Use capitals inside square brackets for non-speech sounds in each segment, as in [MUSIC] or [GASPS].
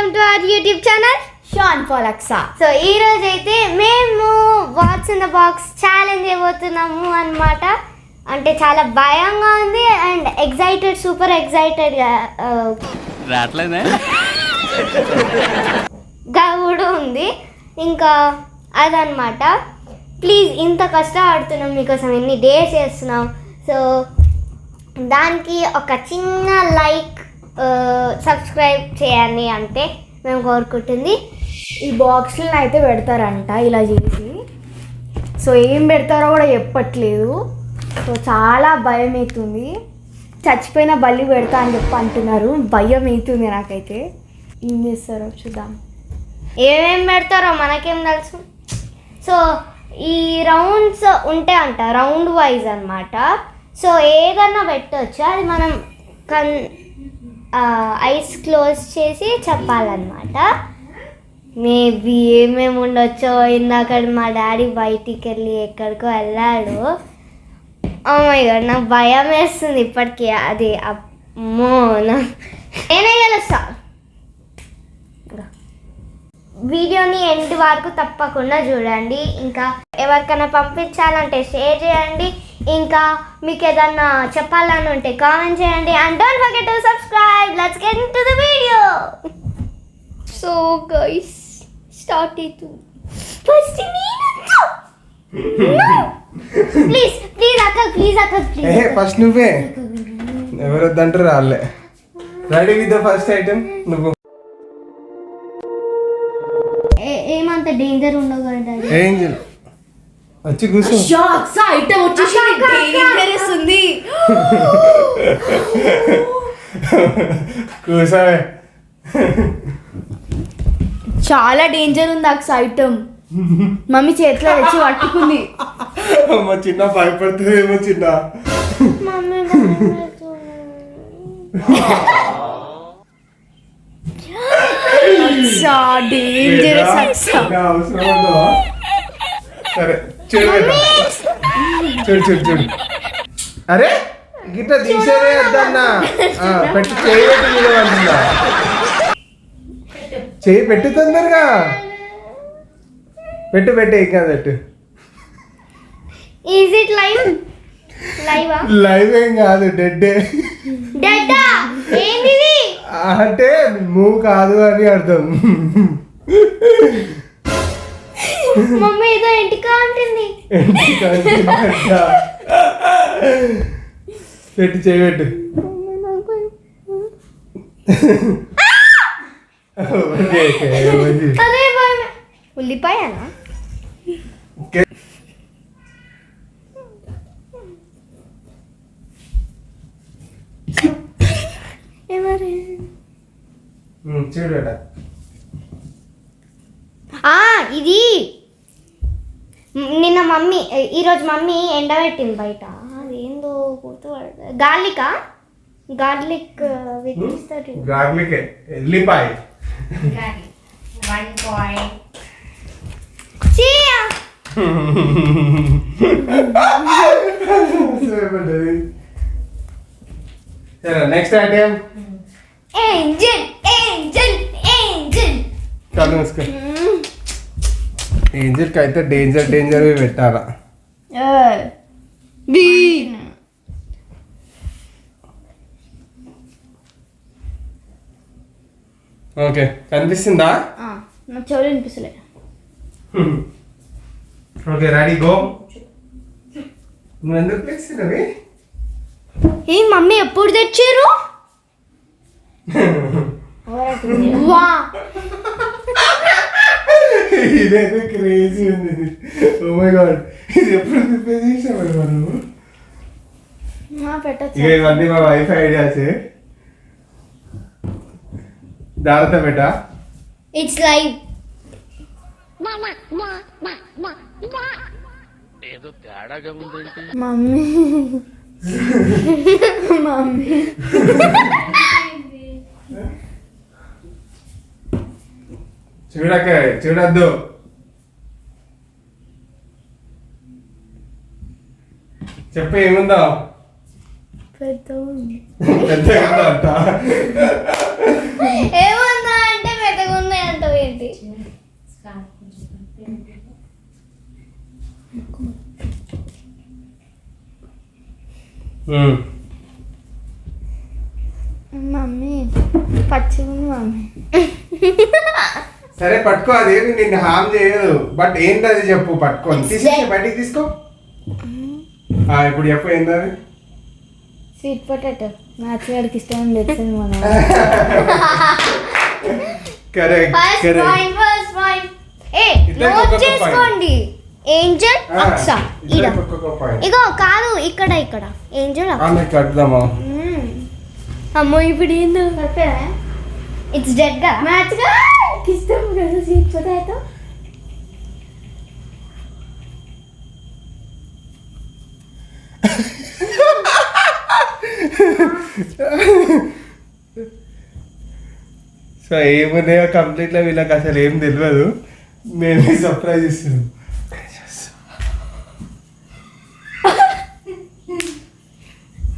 Welcome to our YouTube channel Shan ఫాలక్సా so ఈ రోజు అయితే మేము what's in the box challenge చేయబోతున్నాము అన్నమాట. అంటే చాలా భయంగా ఉంది అండ్ ఎగ్జైటెడ్ సూపర్ ఎగ్జైటెడ్గా రావట్లేదే? గా కూడా ఉంది. ఇంకా అదనమాట ప్లీజ్ ఇంత కష్టపడుతున్నాం మీకోసం ఎన్ని డేస్ చేస్తున్నాం. సో దానికి ఒక చిన్న లైక్ సబ్స్క్రైబ్ చేయండి అంటే మేము కోరుకుంటుంది. ఈ బాక్స్లను అయితే పెడతారంట ఇలా చేసి. సో ఏం పెడతారో కూడా చెప్పట్లేదు. సో చాలా భయం అవుతుంది చచ్చిపోయిన బల్లి పెడతా అని చెప్పి అంటున్నారు. భయం అవుతుంది నాకైతే. ఏం చేస్తారో చూద్దాం. ఏమేం పెడతారో మనకేం తెలుసు? సో ఈ రౌండ్స్ ఉంటాయి అంట రౌండ్ వైజ్ అన్నమాట. సో ఏదన్నా పెట్టవచ్చు అది మనం కన్ ఐస్ క్లోజ్ చేసి చెప్పాలన్నమాట. మేబీ ఏమేమి ఉండొచ్చో ఇందాక మా డాడీ బయటికి వెళ్ళి ఎక్కడికో వెళ్ళాడు. మై గాడ్ నాకు భయం వేస్తుంది ఇప్పటికీ. అది అమ్మో నా నేనే గెలుస్తా. వీడియోని ఎండ్ వరకు తప్పకుండా చూడండి. ఇంకా ఎవరికైనా పంపించాలంటే షేర్ చేయండి. ఇంకా మీకు ఏదన్నా చెప్పాలని ఉంటే కామెంట్ చేయండి. And don't forget to subscribe let's get into the video so guys start అవుతుంది ఫస్ట్ ప్లీజ్ ప్లీజ్ అక్క ప్లీజ్ అక్క ఏ ప్లీజ్ ఫస్ట్ నువ్వే. ఎవరు వద్దంటారు రాలే ready with the first item నువ్వు. డేంజర్ ఉండవు కదా డాడీ. ఏంజల్ వచ్చి కూర్చో. షాక్స్ ఐటమ్ వచ్చేసి డేంజరస్తుంది కూర్చోవే. చాలా డేంజర్ ఉంది అక్స్ ఐటమ్ మమ్మీ చేతిలో తెచ్చి పట్టుకుంది. అమ్మ చిన్న భయపడుతుందేమో చిన్న. మమ్మీ డేంజరస్ అక్స అవసరం ఉందా? సరే చూడు. చూడు చూడు చూడు. అరే గిట్ట తీసేదే వద్దన్నా. పెట్టి చేయి పెట్టి చేయి పెట్టు తొందరగా. పెట్టు పెట్టు ఇంకా పెట్టు. ఈజ్ ఇట్ లైవ్ లైవా లైవ్ ఏం కాదు డెడ్డే డెడ్డా ఏంటిది? అంటే మూవ్ కాదు అని అర్థం. మమ్మీ ఏదో ఇంటికా ఉంటుంది పెట్టు చేయి పెట్టు ఓకే, ఓకే, ఓకే. అదే భయం ఉల్లిపాయనా చూడు ఇది. నిన్న మమ్మీ ఈరోజు మమ్మీ ఎండబెట్టింది బయట. అదేందో గుర్తుపడ గార్లికా? గార్లిక్ విధిస్తారు గార్లిక్. ఎల్లిపాయ. One point. Next item angel angel angel కళ్ళు మూసుకో. ఏంజల్కి అయితే డేంజర్ డేంజర్ పెట్టాలా. బీ. ఓకే కనిపిస్తుందా? నా చెవులు వినిపిస్తలే. Okay ready go. నువ్వు ఎందుకు తెచ్చినవి ఏ మమ్మీ ఎప్పుడు తెచ్చారు? ఇదైతే క్రేజీ ఉంది. Oh my God. ఇది ఎప్పుడు ప్రిపేర్ చేసావు పెట్టచ్చు. ఇక ఇవన్నీ మా వైఫ్ ఐడియాస్ జాగ్రత్త బేటా? ఇట్స్ లైవ్ ఏదో తేడాగా ఉందేంటి. మమ్మీ. [LAUGHS] మమ్మీ. [LAUGHS] చూడకే చూడద్దు చెప్పు ఏముందో? పెద్ద పెద్దగా ఏముందా అంటే పెద్దగా ఉన్నాయి అంటావు ఏంటి Hmm. మమ్మీ సరే పట్టుకో అది నిన్ను హామ్ చేయదు. బట్ ఏంటది చెప్పు పట్టుకొని తీసుకో బయటికి తీసుకో. ఆ, ఇప్పుడు చెప్పు ఏంటది స్వీట్ పొటాటో మ్యాచ్ గారికి ఇష్టం తెచ్చింది మన correct first correct point first point ఏ ఇద్దరికి నోట్ ఒక్కొక్క చేసుకోండి. ఏంజల్ ఇడ. పాయింట్ ఇగో కాదు ఇక్కడ ఇక్కడ. ఏంజల్ కడదామా అమ్మో ఇప్పుడు ఏందో? ఇట్స్ డెడ్గా? మ్యాచ్ గారికి ఇష్టం కదా స్వీట్ పొటాటో సో ఏమున్నాయో కంప్లీట్లో వీళ్ళకి అసలు ఏం తెలియదు మేమే సర్ప్రైజ్ ఇస్తున్నాం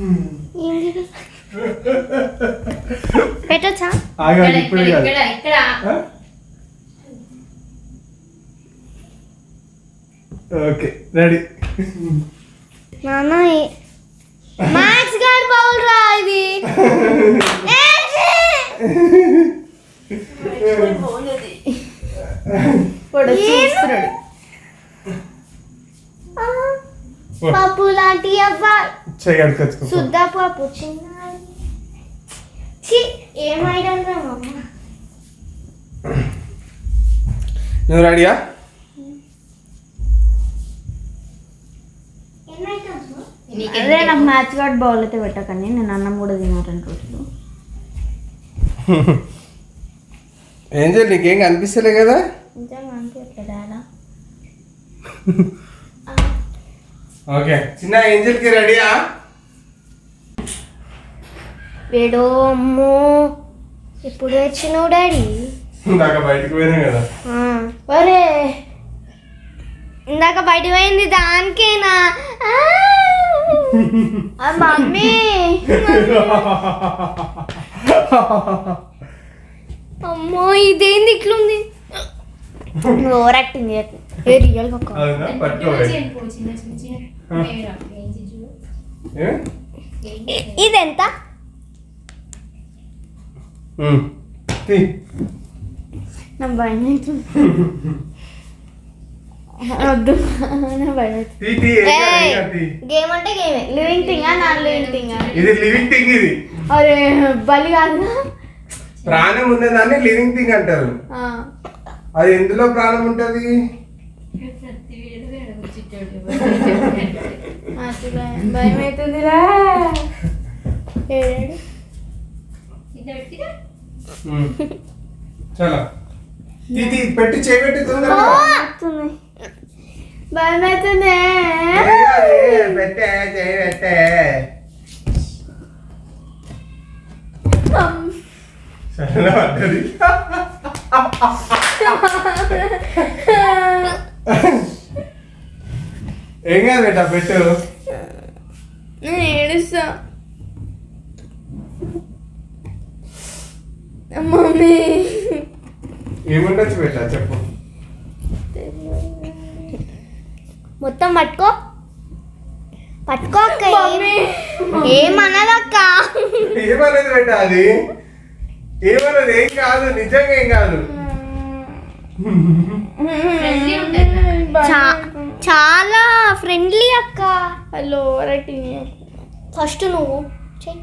ఏంది ఆగాలి ఇప్పుడు కాదు? Okay ready. నాన్న మ్యాక్స్ గారి బౌల్ రా ఇది. [LAUGHS] పప్పు లాంటి అబ్బాయి చెయ్యాలి కచ్చుకో శుద్ధ పప్పు చిన్న నువ్వు రెడీయా? అదే నాకు మ్యాచ్ గార్డ్ బౌల్ అయితే పెట్టకండి. నేను అన్నం కూడా తిన్నా రెండు రోజులు ఏం చేయాలి నీకేం కనిపిస్తలే కదా? [LAUGHS] ఓకే. చిన్న ఏంజల్కి రెడీయా? వేడో అమ్మో ఇప్పుడు వచ్చినావు డాడీ? ఇందాక బయటకు పోయినా కదా. ఒరే ఇందాక బయట పోయింది దానికేనా? మమ్మీ. అమ్మో ఇదేంది ఇట్లుంది? నువ్వు ఓవర్ యాక్టింగ్ చేయకు ఏ రియల్? ఇదెంత. నా భయం అవుతుంది వద్దు. నా భయం. గేమ్ అంటే గేమే లివింగ్ థింగా నాన్ లివింగ్ థింగా ఇది లివింగ్ థింగ్ ఇది. అరే బలి ప్రాణం ఉన్నదాన్ని లివింగ్ థింగ్ అంటారు. ఆ. అది ఎందులో ప్రాణం ఉంటది? భయం అవుతుందిరా. ఏడు. ఉమ్. చాలా తీ, తీ, పెట్టి చేయబెట్టి తొందరగా అవుతుంది భయం అవుతుంది ఏ, పెట్టే చేయి పెట్టే సరేనా పడ్డది ఏం కాదు బేటా పెట్టు నేను ఏడుస్తా మమ్మీ ఏముండొచ్చు బేటా చెప్పు. మొత్తం పట్టుకో. పట్టుకో అక్క ఏమన్నదక్క ఏమన్నది బేటా అది. ఏమన్నది ఏం కాదు నిజంగా ఏం కాదు. చా- చాలా ఫ్రెండ్లీ అక్క. హలో ఫస్ట్ నువ్వు చెయ్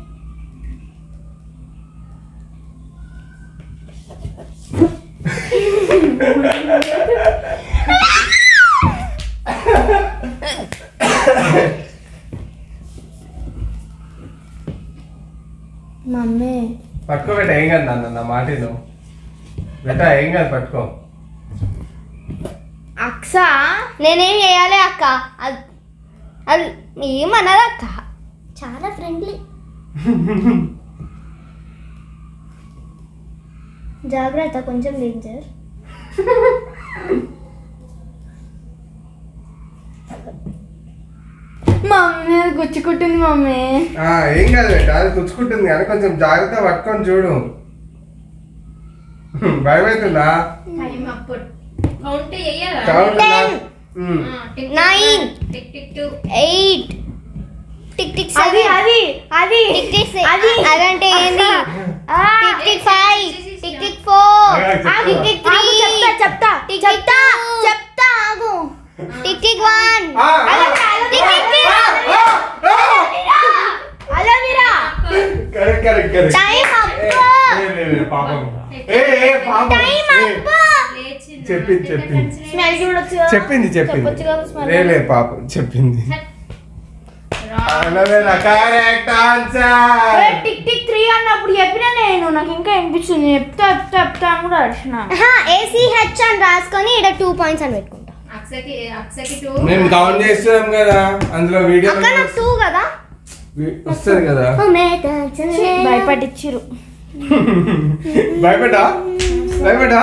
మమ్మీ పట్టుకో బేటా ఏం కాదు నాన్న నా మాట నువ్వు బేటా ఏం కాదు పట్టుకో. అక్స నేనేం చేయాలి అక్క? అది అది ఏమన్నది అక్క? చాలా ఫ్రెండ్లీ [LAUGHS] జాగ్రత్త కొంచెం డేంజర్ [LAUGHS] గుచ్చుకుంటుంది మమ్మీ. ఆ, ఏం కాదు బేటా అది గుచ్చుకుంటుంది కానీ కొంచెం జాగ్రత్త పట్టుకొని చూడు. భయం అవుతుందా కౌంట్ ఎయిట్ టిక్ టిక్ అది అది అది టిక్ టిక్ సె- అది. అదంటే ఏంది? ఆ, tick tick five tick tick four ఆగు, టిక్ టిక్ త్రీ ఆగు, చెప్తా చెప్తా టిక్ చెప్తా టిక్ చెప్తా ఆగు టిక్ టిక్ వన్ ఆ, ఆ, tick tick two aloe vera correct correct correct time up ఏ, లే, లే, పాపం ఏ ఏ పాపం టైం ఏ, అప్ లేచింది. చెప్పింది. చెప్పింది? చెప్పింది. చెప్పింది చెప్పొచ్చు కదా స్మెల్ లే లే పాపం చెప్పింది టిక్ టిక్ త్రీ అన్నప్పుడు చెప్పినా నేను. నాకు ఇంకా అనిపిస్తుంది చెప్తా చెప్తా చెప్తా అని కూడా అడిచిన ఏసీహెచ్ అని రాసుకొని ఇక్కడ టూ పాయింట్స్ అని పెట్టుకుంటా. మేము కౌంట్ చేస్తున్నాం కదా. అందులో వీడియో టూ కదా? వస్తుంది కదా? భయపడిచ్చిరు [LAUGHS] భయపడ్డా? భయపడ్డా?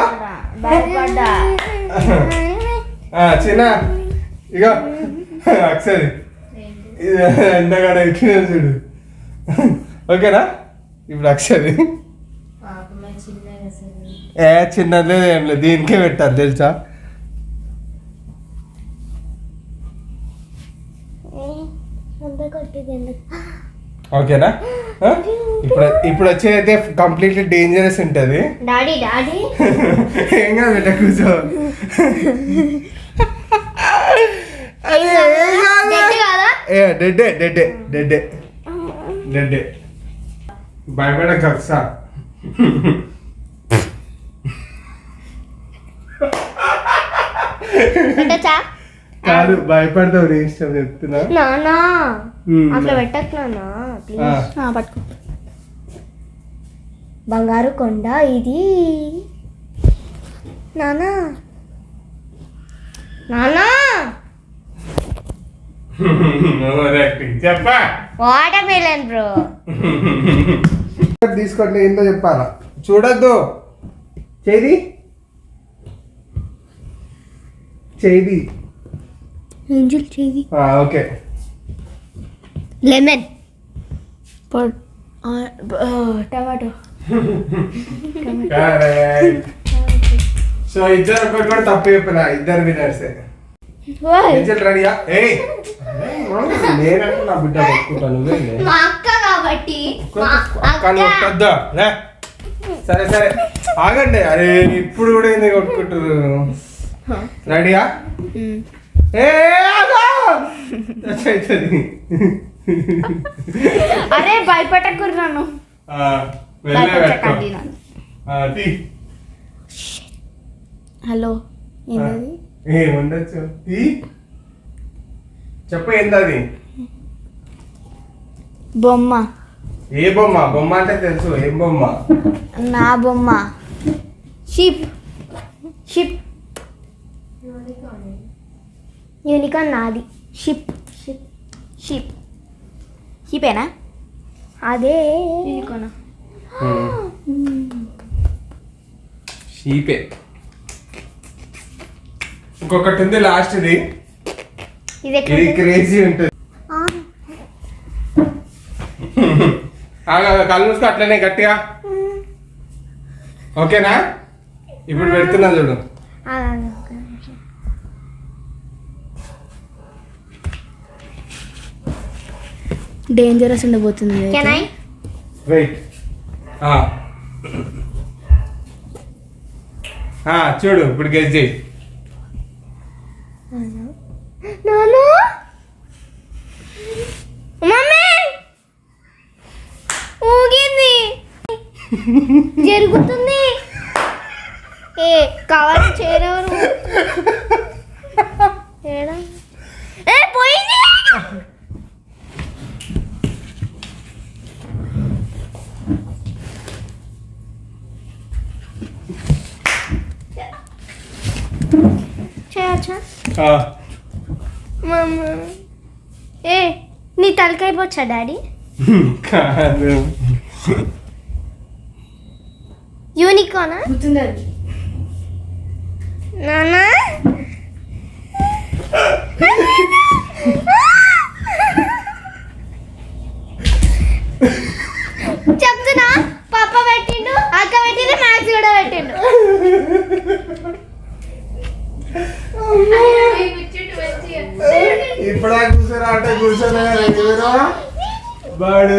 భయపడ్డా. ఆ, చిన్న ఇక అక్షరి ఇది ఎండగాడ ఇచ్చిన చూడు. ఓకేనా? ఇప్పుడు అసలు. ఏ చిన్నది ఏం లేదు దీనికే పెట్టాలి తెలుసా? ఓకేనా? [GASPS] ఇప్పుడు ఇప్పుడు వచ్చేదైతే కంప్లీట్లీ డేంజరస్ ఉంటుంది. డాడీ డాడీ ఏం కాదు బిడ్డ కూర్చో. అరే, ఏం డెడ్డే డెడ్డే డెడ్డే డెడ్డే ఒకసా పెట్టచ్చా? కాదు భయపడతావు నీ ఇష్టం చెప్తున్నా. అట్లా పెట్టకు నానా పట్టుకో. బంగారు కొండ ఇది. నానా? నానా? చెప్పా. వాటర్ మిలన్ బ్రో తీసుకోండి ఏందో చెప్పాలా. చూడొద్దు. చేది. చేది. ఏంజల్ చేది? ఆ, ఓకే. లెమన్. టమాటో. సో ఇద్దరు ఒకటి కూడా తప్పు చెప్పిన ఇద్దరు వినర్సే రెడీయా? నేనంటే నా బిడ్డ మా అక్క కాబట్టి. సరే సరే. ఆగండి. అరే ఇప్పుడు కూడా ఎందుకు కొట్టుకుంటారు రెడీయా? ఏ అరే భయపెట్టకూరు హలో ఏంటది? ఏ ఉండొచ్చు తీ చెప్ప ఏంటది బొమ్మ. ఏ బొమ్మ? బొమ్మ అంటే తెలుసు. ఏం బొమ్మ? నా బొమ్మ. షిప్ షిప్ యూనికాన్ నాది. షిప్ షిప్ షిప్ షిపేనా అదే. యూనికోనా షీపే. ఇంకొకటి ఉంది లాస్ట్ ఇది ఇది క్రేజీ ఉంటుంది. [LAUGHS] కళ్ళు మూసుకో అట్లనే గట్టిగా. ఓకేనా? ఇప్పుడు పెడుతున్నా చూడు. డేంజరస్ ఉండబోతుంది? వెయిట్ చూడు ఇప్పుడు గెస్ చేయి ఊగింది. [LAUGHS] జరుగుతుంది. ఏ కవర్ చేరవరు ఏడా ఏ పోయింది చేయొచ్చా ఆ, మమ్మ ఏ నీ తలకాయ పోచ్చా డాడీ? కాదు. యూనికానా? నానా? [LAUGHS] ఇప్పుడు చూసారా అంటే కూర్చోలే ఎవరు బాడు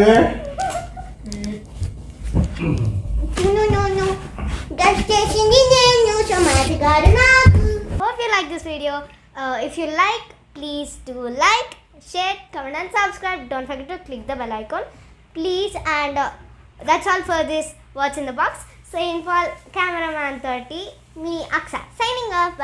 జస్ట్ చేసింది నేను సమాధి గారు నాకు hope you like this video if you like please to like share comment and subscribe don't forget to click the bell icon please and that's all for this watch in the box sign fall cameraman తోటి మీ అక్స signing off